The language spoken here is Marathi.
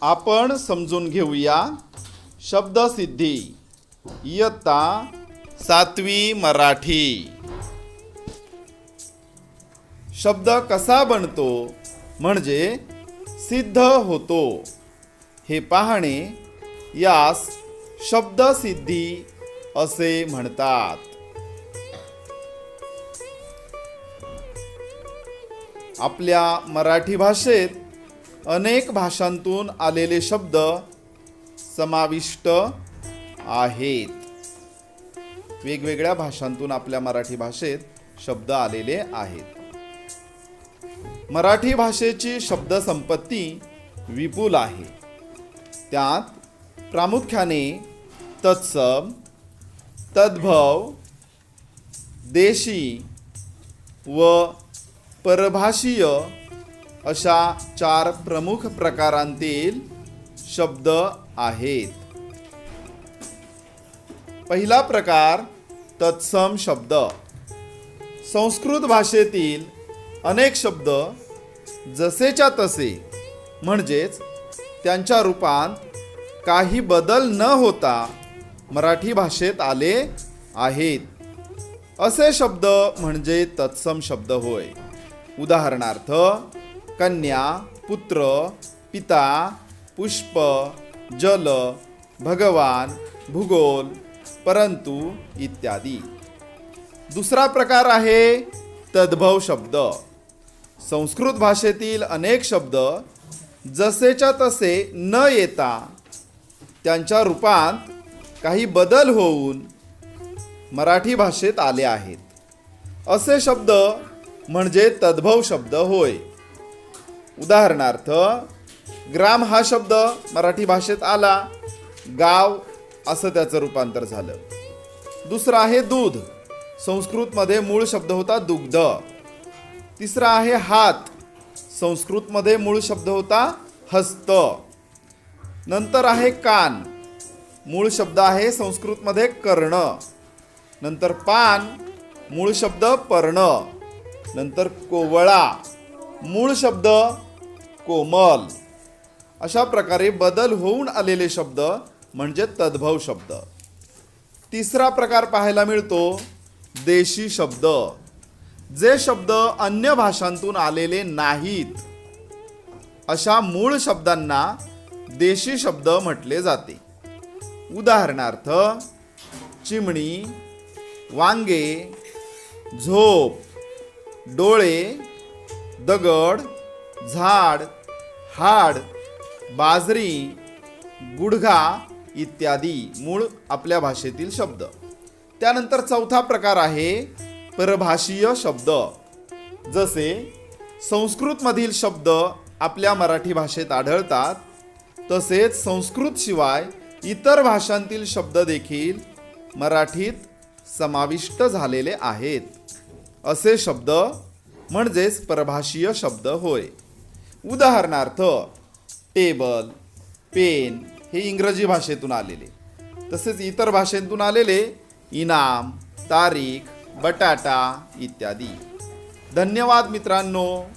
आपण समजून घेऊया शब्दसिद्धी. इयत्ता सातवी मराठी. शब्द कसा बनतो? म्हणजे सिद्ध होतो. हे पाहणे यास शब्दसिद्धी असे म्हणतात. आपल्या मराठी भाषेत अनेक भाषांतून आलेले शब्द समाविष्ट आहेत. वेगवेगळ्या भाषांतून आपल्या मराठी भाषेत शब्द आलेले आहेत. मराठी भाषेची शब्दसंपत्ती विपुल आहे. त्यात प्रामुख्याने तत्सम तद्भव देशी व परभाषीय अशा चार प्रमुख प्रकारांतील शब्द आहेत. पहिला प्रकार तत्सम शब्द. संस्कृत भाषेतील अनेक शब्द जसेच्या तसे म्हणजेच त्यांच्या रूपात काही बदल न होता मराठी भाषेत आले आहेत. असे शब्द म्हणजे तत्सम शब्द होय. उदाहरणार्थ कन्या पुत्र पिता पुष्प जल भगवान भूगोल परंतु इत्यादी. दुसरा प्रकार आहे तद्भव शब्द. संस्कृत भाषेतील अनेक शब्द जसेच्या तसे न येता त्यांच्या रूपात काही बदल होऊन मराठी भाषेत आले आहेत. असे शब्द म्हणजे तद्भव शब्द होय. उदाहरणार्थ ग्राम हा शब्द मराठी भाषेत आला गाव असं त्याचं रूपांतर झालं. दुसरं आहे दूध. संस्कृतमध्ये मूळ शब्द होता दुग्ध. तिसरा आहे हात. संस्कृतमध्ये मूळ शब्द होता हस्त. नंतर आहे कान. मूळ शब्द आहे संस्कृतमध्ये कर्ण. नंतर पान. मूळ शब्द पर्ण. नंतर कोवळा. मूळ शब्द कोमल. अशा प्रकारे बदल होऊन आलेले शब्द म्हणजे तद्भव शब्द. तिसरा प्रकार पाहायला मिळतो देशी शब्द. जे शब्द अन्य भाषांतून आलेले नाहीत अशा मूळ शब्दांना देशी शब्द म्हटले जाते. उदाहरणार्थ चिमणी वांगे झोप डोळे दगड झाड हाड बाजरी गुडघा इत्यादी मूळ आपल्या भाषेतील शब्द. त्यानंतर चौथा प्रकार आहे परभाषीय शब्द. जसे संस्कृतमधील शब्द आपल्या मराठी भाषेत आढळतात तसेच संस्कृतशिवाय इतर भाषांतील शब्द देखील मराठीत समाविष्ट झालेले आहेत. असे शब्द म्हणजेच परभाषीय शब्द होय. उदाहरणार्थ टेबल पेन हे इंग्रजी भाषेतून आलेले. तसेच इतर भाषेतून आलेले इनाम तारीख बटाटा इत्यादी. धन्यवाद मित्रांनो.